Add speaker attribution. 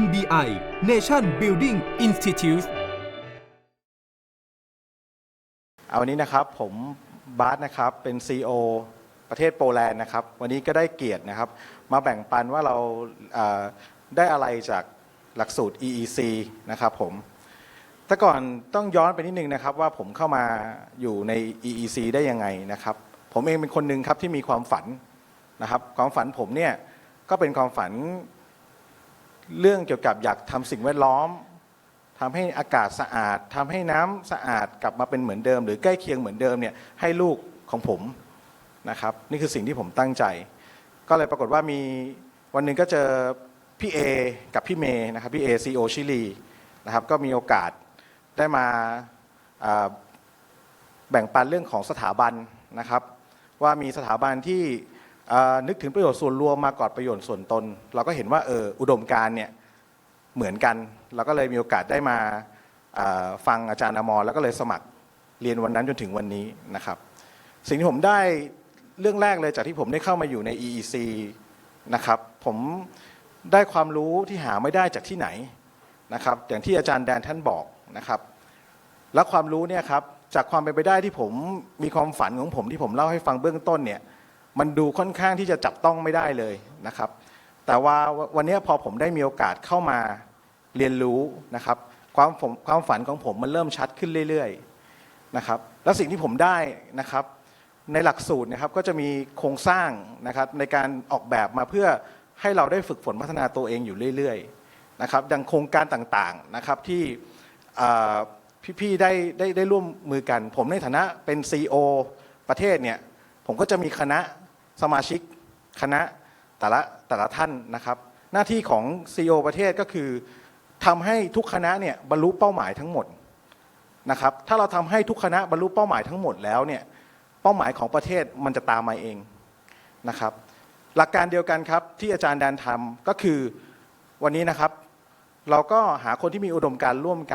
Speaker 1: NBI Nation Building Institute
Speaker 2: เอาวันนี้นะครับผมบาสนะครับเป็น CEO ประเทศโปแลนด์นะครับ วันนี้ก็ได้เกียรตินะครับ มาแบ่งปันว่าเราเอ่อได้อะไรจากหลักสูตร EEC นะครับผมแต่ก่อนต้องย้อนไปนิดนึงนะครับว่าผมเข้ามาอยู่ใน EEC ได้ยังไงนะครับ ผมเองเป็นคนหนึ่งครับที่มีความฝันนะครับ ความฝันผมเนี่ยก็เป็นความฝัน เรื่องเกี่ยวกับอยากทำสิ่งแวดล้อมทำให้อากาศสะอาดทำให้น้ำสะอาดกลับมาเป็นเหมือนเดิม หรือใกล้เคียงเหมือนเดิมเนี่ยให้ลูกของผมนะครับนี่คือสิ่งที่ผมตั้งใจ ก็เลยปรากฏว่ามีวันหนึ่งก็เจอพี่เอกับพี่เมย์นะครับพี่เอซีโอชิลีนะครับก็มีโอกาสได้มาแบ่งปันเรื่องของสถาบันนะครับ ว่ามีสถาบันที่ นึกถึงประโยชน์ส่วนรวมมาก่อนประโยชน์ส่วนตน เราก็เห็นว่าเอออุดมการเนี่ยเหมือนกันเราก็เลยมีโอกาสได้มาอ่าฟังอาจารย์อมรแล้วก็เลยสมัครเรียนวันนั้นจนถึงวันนี้นะครับ สิ่งที่ผมได้เรื่องแรกเลยจากที่ผมได้เข้ามาอยู่ใน EEC นะครับผมได้ความรู้ที่หาไม่ได้จากที่ไหนนะครับ อย่างที่อาจารย์แดนท่านบอกนะครับ และความรู้เนี่ยครับจากความเป็นไปได้ที่ผมมีความฝันของผมที่ผมเล่าให้ฟังเบื้องต้นเนี่ย มันดูค่อนข้างที่จะจับต้องไม่ได้เลยนะครับ แต่ว่าวันนี้พอผมได้มีโอกาสเข้ามาเรียนรู้นะครับ ความผมความฝันของผมมันเริ่มชัดขึ้นเรื่อยๆนะครับ แล้วสิ่งที่ผมได้นะครับในหลักสูตรนะครับก็จะมีโครงสร้างนะครับในการออกแบบมาเพื่อให้เราได้ฝึกฝนพัฒนาตัวเองอยู่เรื่อยๆนะครับดังโครงการต่างๆนะครับที่พี่ๆได้ได้ได้ร่วมมือกัน ผมในฐานะเป็น CEO ประเทศเนี่ยผมก็จะมีคณะ สมาชิกคณะแต่ละแต่ละท่านนะครับ หน้าที่ของ CEO ประเทศก็คือทำให้ทุกคณะเนี่ยบรรลุเป้าหมายทั้งหมดนะครับถ้าเราทำให้ทุกคณะบรรลุเป้าหมายทั้งหมดแล้วเนี่ยเป้าหมายของประเทศมันจะตามมาเองนะครับหลักการเดียวกันครับที่อาจารย์แดนทำก็คือวันนี้นะครับ เราก็หาคนที่มีอุดมการร่วมกัน